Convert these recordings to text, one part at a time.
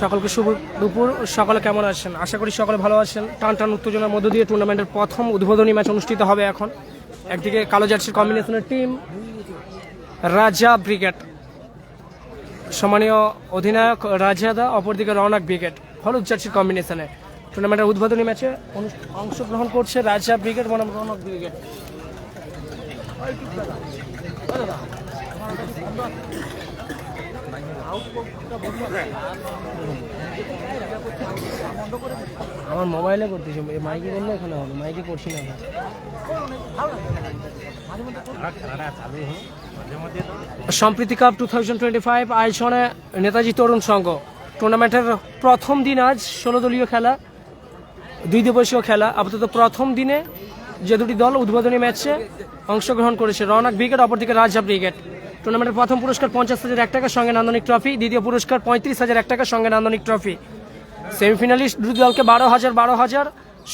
সকলকে শুভ দুপুর। সকলে কেমন আছেন? আশা করি সকলে ভালো আছেন। টান টান উত্তেজনার মধ্য দিয়ে টুর্নামেন্টের প্রথম উদ্বোধনী ম্যাচ অনুষ্ঠিত হবে এখন। একদিকে কালো জার্সির কম্বিনেশনের টিম রাজা ব্রিগেড। সম্মানীয় অধিনায়ক রাজাদা অপরদিকে রওনাক ব্রিগেড। হলুদ জার্সির কম্বিনেশনে টুর্নামেন্টের উদ্বোধনী ম্যাচে অংশগ্রহণ করছে রাজা ব্রিগেড, বনাম রৌনক ব্রিগেড। আমার মোবাইলে করতেছি মাইকে করলে এখানে হবে, মাইকে করছি না সম্প্রীতি cup two thousand twenty five আয়োজনে নেতাজি তরুণ সংঘ। টুর্নামেন্টের প্রথম দিন আজ ষোলো দলীয় খেলা, দুই দিবসীয় খেলা। আপাতত প্রথম দিনে যে দুটি দল উদ্বোধনী ম্যাচে অংশগ্রহণ করেছে, রওনাক ব্রিগেড, অপরদিকে রাজা ব্রিগেড। টুর্নামেন্টের প্রথম পুরস্কার পঞ্চাশ হাজার এক টাকার সঙ্গে নান্দনিক ট্রফি, দ্বিতীয় পুরস্কার পঁয়ত্রিশ হাজার এক টাকার সঙ্গে নান্দনিক ট্রফি। সেমিফিনালিস্ট দুটি দলকে বারো হাজার বারো হাজার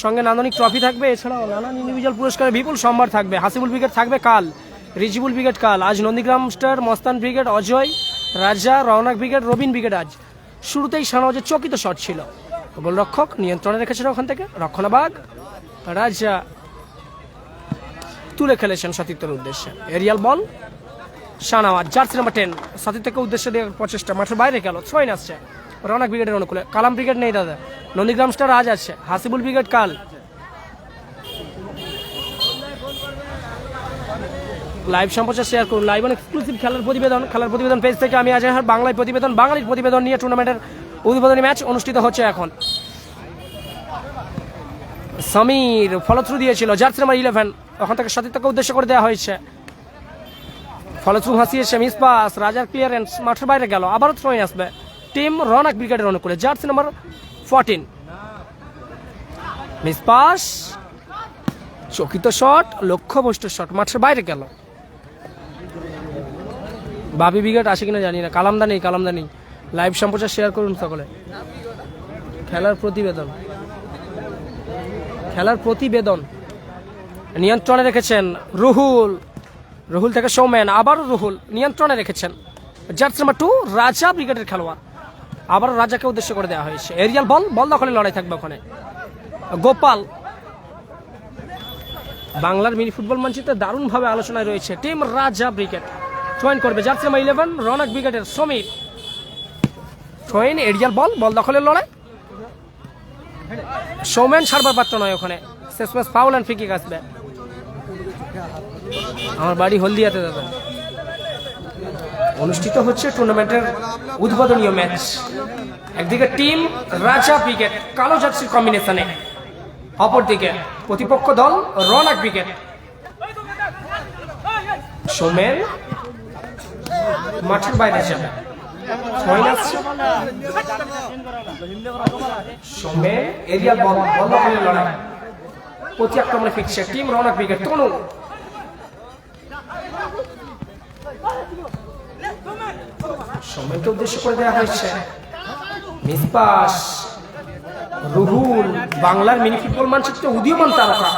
সঙ্গে নান্দনিক ট্রফি থাকবে। এছাড়াও নানান ইন্ডিভিজুয়াল পুরস্কারে বিপুল সম্ভার থাকবে। হাসিবুল ব্রিগেড থাকবে কাল, রিজিবুল ব্রিগেড কাল, আজ নন্দীগ্রাম স্টার মস্তান brigade, Ajay, Raja, Raunak brigade, Robin brigade আজ। শুরুতেই সানওয়াজের চকিত শট ছিল। গোলরক্ষক নিয়ন্ত্রণে রেখেছেন ওখান থেকে রক্ষণাবাগ। রাজা তুলে খেলেছেন সতীর্থের উদ্দেশ্যে। Aerial ball. Shahnawaz jersey number ten সতীর্থকে উদ্দেশ্যে দিয়ে প্রচেষ্টা, মাঠের বাইরে গেল, ছয় আসছে রওনাক ব্রিগেডের অনুকূলে, কালাম ব্রিগেড নেই দাদা। নন্দীগ্রাম স্টার আজ আছে, হাসিবুল ব্রিগেড কাল। লাইভ সম্প্রচার শেয়ার করুন। লাইভ এক্সক্লুসিভ খেলার প্রতিবেদন খেলার প্রতিবেদন পেজ থেকে আমি আজহার বাংলায় প্রতিবেদন, বাঙালির প্রতিবেদন নিয়ে টুর্নামেন্টের উদ্বোধনী ম্যাচ অনুষ্ঠিত হচ্ছে এখন। সমীর ফলথ্রু দিয়েছিল, জার্সি নাম্বার ইলেভেন ওখান থেকে সতীর্থকে উদ্দেশ্য করে দেওয়া হয়েছে। ফলথ্রু হাসিয়েছে মিস পাস, রাজার ক্লিয়ারেন্স মাঠের বাইরে গেল, আবারও থ্রোয়ে আসবে। টিম রনাক ব্রিগেডের অনুকূলে jersey number fourteen miss pass, চকিত শট লক্ষ্যভ্রষ্ট শট মাঠের বাইরে গেল। বাবি ব্রিগেড আসে কিনা জানি না, কালামদা নেই কালামদা নেই। লাইভ সম্প্রচার শেয়ার করুন সকলে। খেলার প্রতিবেদন। খেলার প্রতিবেদন। নিয়ন্ত্রণে রেখেছেন রুহুল রুহুল থেকে সৌমেন, আবারও রুহুল নিয়ন্ত্রণে রেখেছেন। জার্সি নাম্বার টু রাজা ব্রিগেডের খেলোয়াড়। আবারও রাজাকে উদ্দেশ্য করে দেওয়া হয়েছে। এরিয়াল বল বল দখলে লড়াই থাকবে ওখানে। গোপাল, বাংলার মিনি ফুটবল মানচিত্রে দারুণভাবে আলোচনায় রয়েছে টিম রাজা ব্রিগেড। জয়েন করবে জার্সি নাম্বার ইলেভেন রনক ব্রিগেডের সমীর। ট্রেন এরিয়াল বল বল দখলের লড়াই। সৌমেন সারবার পাত্র নয় ওখানে। শেষ ম্যাচ ফাউল অ্যান্ড ফ্রিকিক আসবে। আমার বাড়ি হলদিয়াতে, দাদা। অনুষ্ঠিত হচ্ছে টুর্নামেন্টের উদ্বোধনীয় ম্যাচ একদিকে টিম রাজা ব্রিগেড কালো জার্সির কম্বিনেশনে অপরদিকে প্রতিপক্ষ দল রনাক ব্রিগেড সোমেন মাঠের বাইরে যাবে। সঙ্গে এরিয়াল বল বল লড়াই। প্রতি আক্রমণে ফিরছে টিম রওনাক ব্রিগেড তনু। সময়কে উদ্দেশ্য করে দেওয়া হয়েছে। মিসপাস রুহুল, বাংলার মিনি ফুটবল মানচিত্রে উদীয়মান তারকা।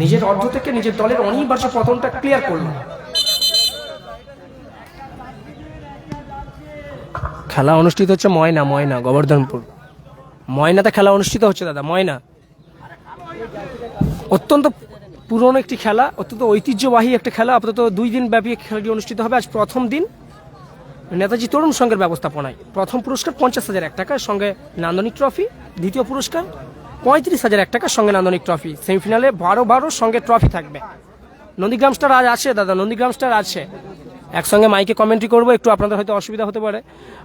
নিজের অর্ধ থেকে নিজের দলের অনিবার্য পতনটা ক্লিয়ার করল। খেলা অনুষ্ঠিত হচ্ছে ময়না ময়না, গোবর্ধনপুর। ময়নাতে খেলা অনুষ্ঠিত হচ্ছে, দাদা, ময়না। অত্যন্ত পুরনো একটি খেলা, অত্যন্ত ঐতিহ্যবাহী একটা খেলা। আপাতত দুই দিন ব্যাপী খেলাটি অনুষ্ঠিত হবে। আজ প্রথম দিন নেতাজি তরুণ সংঘের ব্যবস্থাপনায়। প্রথম পুরস্কার পঞ্চাশ হাজার এক টাকার সঙ্গে নান্দনিক ট্রফি, দ্বিতীয় পুরস্কার পঁয়ত্রিশ হাজার এক টাকার সঙ্গে নান্দনিক ট্রফি। সেমিফিনালে বারো বারো সঙ্গে ট্রফি থাকবে। নন্দীগ্রাম স্টার আজ আছে, দাদা, নন্দীগ্রাম স্টার আছে। একসঙ্গে মাইকে কমেন্ট্রি করব, একটু আপনাদের হয়তো অসুবিধা হতে পারে।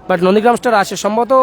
বাট নন্দীগ্রাম স্টার আছে। সম্ভবত